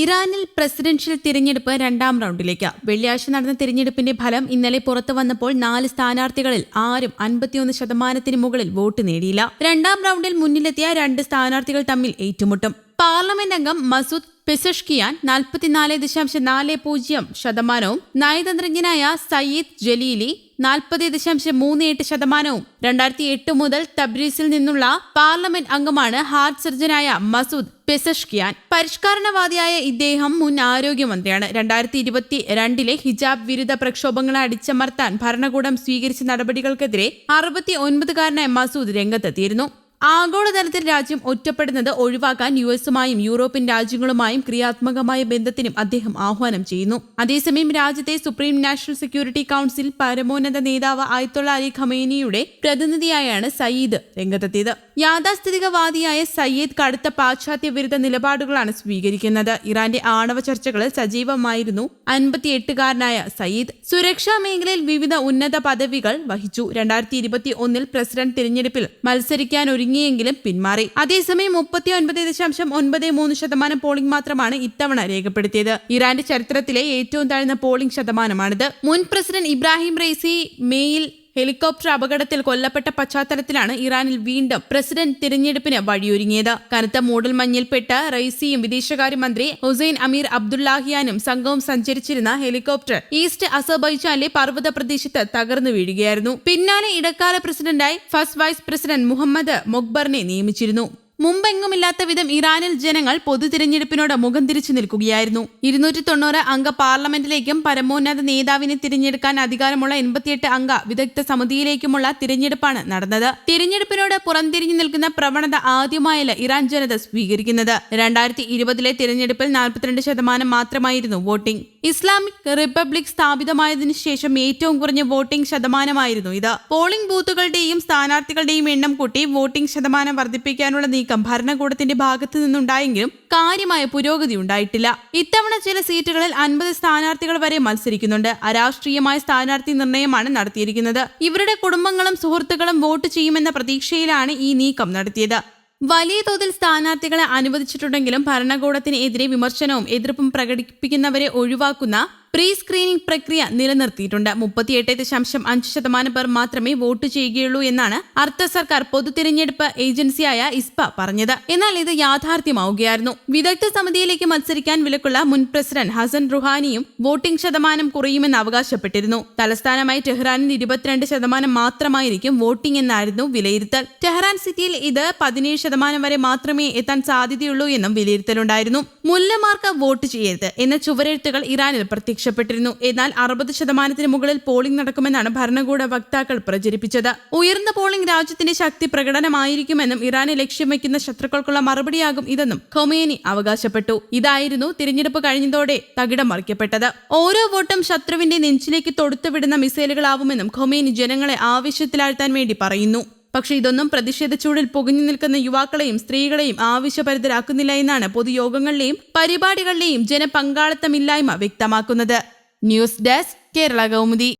ഇറാനിൽ പ്രസിഡൻഷ്യൽ തിരഞ്ഞെടുപ്പ് രണ്ടാം റൗണ്ടിലേക്ക്. വെള്ളിയാഴ്ച നടന്ന തിരഞ്ഞെടുപ്പിന്റെ ഫലം ഇന്നലെ പുറത്തു വന്നപ്പോൾ നാല് സ്ഥാനാർത്ഥികളിൽ ആരും അൻപത്തിയൊന്ന് ശതമാനത്തിന് മുകളിൽ വോട്ട് നേടിയില്ല. രണ്ടാം റൗണ്ടിൽ മുന്നിലെത്തിയ രണ്ട് സ്ഥാനാർത്ഥികൾ തമ്മിൽ ഏറ്റുമുട്ടും. പാർലമെന്റ് അംഗം മസൂദ് പെസഷ്കിയാൻ നാൽപ്പത്തിനാല് ദശാംശം നാല് പൂജ്യം ശതമാനവും. നയതന്ത്രജ്ഞനായ സയ്യിദ് ജലീലി നാൽപ്പത് ദശാംശം മൂന്ന് എട്ട് ശതമാനവും. രണ്ടായിരത്തി എട്ട് മുതൽ തബ്രീസിൽ നിന്നുള്ള പാർലമെന്റ് അംഗമാണ് ഹാർട്ട് സർജനായ മസൂദ് പെസഷ്കിയാൻ. പരിഷ്കരണവാദിയായ ഇദ്ദേഹം മുൻ ആരോഗ്യമന്ത്രിയാണ്. രണ്ടായിരത്തി ഇരുപത്തി രണ്ടിലെ ഹിജാബ് വിരുദ്ധ പ്രക്ഷോഭങ്ങളെ അടിച്ചമർത്താൻ ഭരണകൂടം സ്വീകരിച്ച നടപടികൾക്കെതിരെ അറുപത്തി ഒൻപതുകാരനായ മസൂദ് രംഗത്തെത്തിയിരുന്നു. ആഗോളതലത്തിൽ രാജ്യം ഒറ്റപ്പെടുന്നത് ഒഴിവാക്കാൻ യു എസുമായും യൂറോപ്യൻ രാജ്യങ്ങളുമായും ക്രിയാത്മകമായ ബന്ധത്തിനും അദ്ദേഹം ആഹ്വാനം ചെയ്യുന്നു. അതേസമയം രാജ്യത്തെ സുപ്രീം നാഷണൽ സെക്യൂരിറ്റി കൌൺസിൽ പരമോന്നത നേതാവ് ആയത്തുള്ള അലി ഖമേനിയുടെ പ്രതിനിധിയായാണ് സയ്യിദ് രംഗത്തെത്തിയത്. യാഥാസ്ഥിതികവാദിയായ സയ്യിദ് കടുത്ത പാശ്ചാത്യ വിരുദ്ധ നിലപാടുകളാണ് സ്വീകരിക്കുന്നത്. ഇറാന്റെ ആണവ ചർച്ചകളിൽ സജീവമായിരുന്നു അൻപത്തിയെട്ടുകാരനായ സയ്യിദ്. സുരക്ഷാ മേഖലയിൽ വിവിധ ഉന്നത പദവികൾ വഹിച്ചു. രണ്ടായിരത്തി ഇരുപത്തി ഒന്നിൽ പ്രസിഡന്റ് തിരഞ്ഞെടുപ്പിൽ മത്സരിക്കാൻ ഒരുങ്ങിയെങ്കിലും പിന്മാറി. അതേസമയം മുപ്പത്തി ഒൻപത് ദശാംശം ഒൻപത് മൂന്ന് ശതമാനം പോളിംഗ് മാത്രമാണ് ഇത്തവണ രേഖപ്പെടുത്തിയത്. ഇറാന്റെ ചരിത്രത്തിലെ ഏറ്റവും താഴ്ന്ന പോളിംഗ് ശതമാനമാണിത്. മുൻ പ്രസിഡന്റ് ഇബ്രാഹിം റെയ്സി മേയിൽ ഹെലികോപ്റ്റർ അപകടത്തിൽ കൊല്ലപ്പെട്ട പശ്ചാത്തലത്തിലാണ് ഇറാനിൽ വീണ്ടും പ്രസിഡന്റ് തിരഞ്ഞെടുപ്പിന് വഴിയൊരുങ്ങിയത്. കനത്ത മൂടൽമഞ്ഞിൽപ്പെട്ട് റൈസിയും വിദേശകാര്യമന്ത്രി ഹുസൈൻ അമീർ അബ്ദുല്ലാഹിയാനും സംഘവും സഞ്ചരിച്ചിരുന്ന ഹെലികോപ്റ്റർ ഈസ്റ്റ് അസർബൈജാനിലെ പർവത പ്രദേശത്ത് തകർന്നു വീഴുകയായിരുന്നു. പിന്നാലെ ഇടക്കാല പ്രസിഡന്റായി ഫസ്റ്റ് വൈസ് പ്രസിഡന്റ് മുഹമ്മദ് മൊക്ബറിനെ നിയമിച്ചിരുന്നു. മുമ്പെങ്ങുമില്ലാത്ത വിധം ഇറാനിൽ ജനങ്ങൾ പൊതു തിരഞ്ഞെടുപ്പിനോട് മുഖം തിരിച്ചു നിൽക്കുകയായിരുന്നു. ഇരുന്നൂറ്റി തൊണ്ണൂറ് അംഗ പാർലമെന്റിലേക്കും പരമോന്നത നേതാവിനെ തിരഞ്ഞെടുക്കാൻ അധികാരമുള്ള എൺപത്തിയെട്ട് അംഗ വിദഗ്ധ സമിതിയിലേക്കുമുള്ള തിരഞ്ഞെടുപ്പാണ് നടന്നത്. തിരഞ്ഞെടുപ്പിനോട് പുറംതിരിഞ്ഞു നിൽക്കുന്ന പ്രവണത ആദ്യമായല്ല ഇറാൻ ജനത സ്വീകരിക്കുന്നത്. രണ്ടായിരത്തി ഇരുപതിലെ തിരഞ്ഞെടുപ്പിൽ നാൽപ്പത്തിരണ്ട് ശതമാനം മാത്രമായിരുന്നു വോട്ടിംഗ്. ഇസ്ലാമിക് റിപ്പബ്ലിക് സ്ഥാപിതമായതിനു ശേഷം ഏറ്റവും കുറഞ്ഞ വോട്ടിംഗ് ശതമാനമായിരുന്നു ഇത്. പോളിംഗ് ബൂത്തുകളുടെയും സ്ഥാനാർത്ഥികളുടെയും എണ്ണം കൂട്ടി വോട്ടിംഗ് ശതമാനം വർദ്ധിപ്പിക്കാനുള്ള നീക്കം ഭരണകൂടത്തിന്റെ ഭാഗത്തു നിന്നുണ്ടായെങ്കിലും കാര്യമായ പുരോഗതി ഉണ്ടായിട്ടില്ല. ഇത്തവണ ചില സീറ്റുകളിൽ അൻപത് സ്ഥാനാർത്ഥികൾ വരെ മത്സരിക്കുന്നുണ്ട്. അരാഷ്ട്രീയമായ സ്ഥാനാർത്ഥി നിർണയമാണ് നടത്തിയിരിക്കുന്നത്. ഇവരുടെ കുടുംബങ്ങളും സുഹൃത്തുക്കളും വോട്ട് ചെയ്യുമെന്ന പ്രതീക്ഷയിലാണ് ഈ നീക്കം നടത്തിയത്. വലിയ തോതിൽ സ്ഥാനാർത്ഥികളെ അനുവദിച്ചിട്ടുണ്ടെങ്കിലും ഭരണകൂടത്തിനെതിരെ വിമർശനവും എതിർപ്പും പ്രകടിപ്പിക്കുന്നവരെ ഒഴിവാക്കുന്ന പ്രീ സ്ക്രീനിംഗ് പ്രക്രിയ നിലനിർത്തിയിട്ടുണ്ട്. മുപ്പത്തിയെട്ട് ദശാംശം അഞ്ച് ശതമാനം പേർ മാത്രമേ വോട്ട് ചെയ്യുകയുള്ളൂ എന്നാണ് അർദ്ധ സർക്കാർ പൊതു തിരഞ്ഞെടുപ്പ് ഏജൻസിയായ ഇസ്പ പറഞ്ഞത്. എന്നാൽ ഇത് യാഥാർത്ഥ്യമാവുകയായിരുന്നു. വിദഗ്ധ സമിതിയിലേക്ക് മത്സരിക്കാൻ വിലക്കുള്ള മുൻ പ്രസിഡന്റ് ഹസൻ റുഹാനിയും വോട്ടിംഗ് ശതമാനം കുറയുമെന്ന് അവകാശപ്പെട്ടിരുന്നു. തലസ്ഥാനമായി ടെഹ്റാനിൽ ഇരുപത്തിരണ്ട് ശതമാനം മാത്രമായിരിക്കും വോട്ടിംഗ് എന്നായിരുന്നു വിലയിരുത്തൽ. ടെഹ്റാൻ സിറ്റിയിൽ ഇത് പതിനേഴ് ശതമാനം വരെ മാത്രമേ എത്താൻ സാധ്യതയുള്ളൂ എന്നും വിലയിരുത്തലുണ്ടായിരുന്നു. മുല്ലമാർക്ക് വോട്ട് ചെയ്യരുത് എന്ന ചുവരെഴുത്തുകൾ ഇറാനിൽ പ്രത്യക്ഷ പ്രത്യക്ഷപ്പെട്ടിരുന്നു എന്നാൽ അറുപത് ശതമാനത്തിന് മുകളിൽ പോളിംഗ് നടക്കുമെന്നാണ് ഭരണകൂട വക്താക്കൾ പ്രചരിപ്പിച്ചത്. ഉയർന്ന പോളിംഗ് രാജ്യത്തിന്റെ ശക്തി പ്രകടനമായിരിക്കുമെന്നും ഇറാനെ ലക്ഷ്യം വയ്ക്കുന്ന ശത്രുക്കൾക്കുള്ള മറുപടിയാകും ഇതെന്നും ഖൊമേനി അവകാശപ്പെട്ടു. ഇതായിരുന്നു തിരഞ്ഞെടുപ്പ് കഴിഞ്ഞതോടെ തകിടം മറിക്കപ്പെട്ടത്. ഓരോ വോട്ടും ശത്രുവിന്റെ നെഞ്ചിലേക്ക് തൊടുത്തുവിടുന്ന മിസൈലുകളാവുമെന്നും ഖൊമേനി ജനങ്ങളെ ആവശ്യത്തിലാഴ്ത്താൻ വേണ്ടി പറയുന്നു. പക്ഷേ ഇതൊന്നും പ്രതിഷേധ ചൂടിൽ പുകഞ്ഞു നിൽക്കുന്ന യുവാക്കളെയും സ്ത്രീകളെയും ആവശ്യപരിതരാക്കുന്നില്ല എന്നാണ് പൊതുയോഗങ്ങളിലെയും പരിപാടികളിലെയും ജനപങ്കാളിത്തമില്ലായ്മ വ്യക്തമാക്കുന്നത്. News desk Kerala Kaumudi.